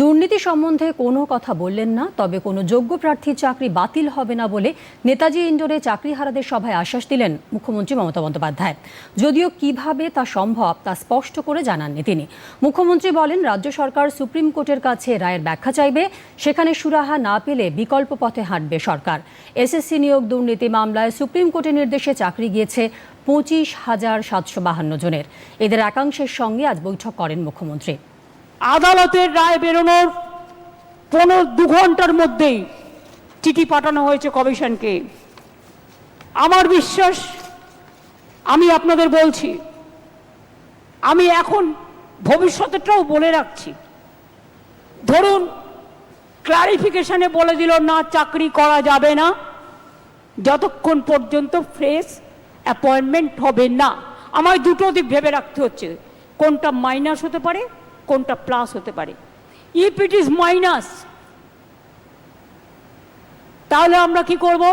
দুর্নীতি সম্বন্ধে কোনো কথা বললেন না, তবে কোনো যোগ্য প্রার্থীর চাকরি বাতিল হবে না বলে নেতাজি ইন্ডোরে চাকরিহারাদের সভায় আশ্বাস দিলেন মুখ্যমন্ত্রী মমতা বন্দ্যোপাধ্যায়। যদিও কীভাবে তা সম্ভব তা স্পষ্ট করে জানাননি তিনি। মুখ্যমন্ত্রী বলেন, রাজ্য সরকার সুপ্রিম কোর্টের কাছে রায়ের ব্যাখ্যা চাইবে, সেখানে সুরাহা না পেলে বিকল্প পথে হাঁটবে সরকার। এসএসসি নিয়োগ দুর্নীতি মামলায় সুপ্রিম কোর্টের নির্দেশে চাকরি গিয়েছে পঁচিশ হাজার সাতশো বাহান্ন জনের। এদের একাংশের সঙ্গে আজ বৈঠক করেন মুখ্যমন্ত্রী। আদালতের রায় বেরোনোর পনেরো দু ঘণ্টার মধ্যেই চিঠি পাঠানো হয়েছে কমিশনকে। আমার বিশ্বাস, আমি আপনাদের বলছি, আমি এখন ভবিষ্যতেরটাও বলে রাখছি। ধরুন ক্লারিফিকেশনে বলে দিল, না, চাকরি করা যাবে না। যতক্ষণ পর্যন্ত ফ্রেশ অ্যাপয়েন্টমেন্ট হবে না। আমায় দুটো দিক ভেবে রাখতে হচ্ছে। কোনটা মাইনাস হতে পারে কোনটা প্লাস হতে পারে। ইফ ইট ইজ মাইনাস তাহলে আমরা কি করব?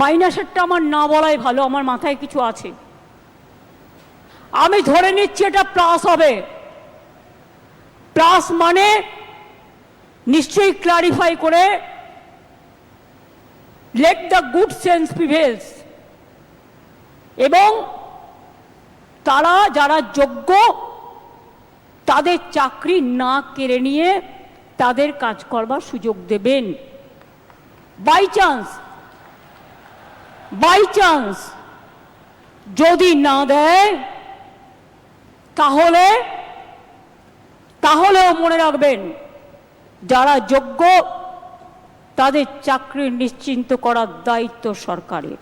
মাইনাসেরটা আমার না বলাই ভালো, আমার মাথায় কিছু আছে। আমি ধরে নিচ্ছি এটা প্লাস হবে। প্লাস মানে নিশ্চয়ই ক্লারিফাই করে let the good sense prevails এবং তারা যারা যোগ্য, তাদের চাকরি না কেড়ে নিয়ে তাদের কাজ করবার সুযোগ দেবেন। বাই চান্স বাই চান্স যদি না দেয়, তাহলে, তাহলেও মনে রাখবেন, যারা যোগ্য, তাদের চাকরি নিশ্চিন্ত করার দায়িত্ব সরকারের।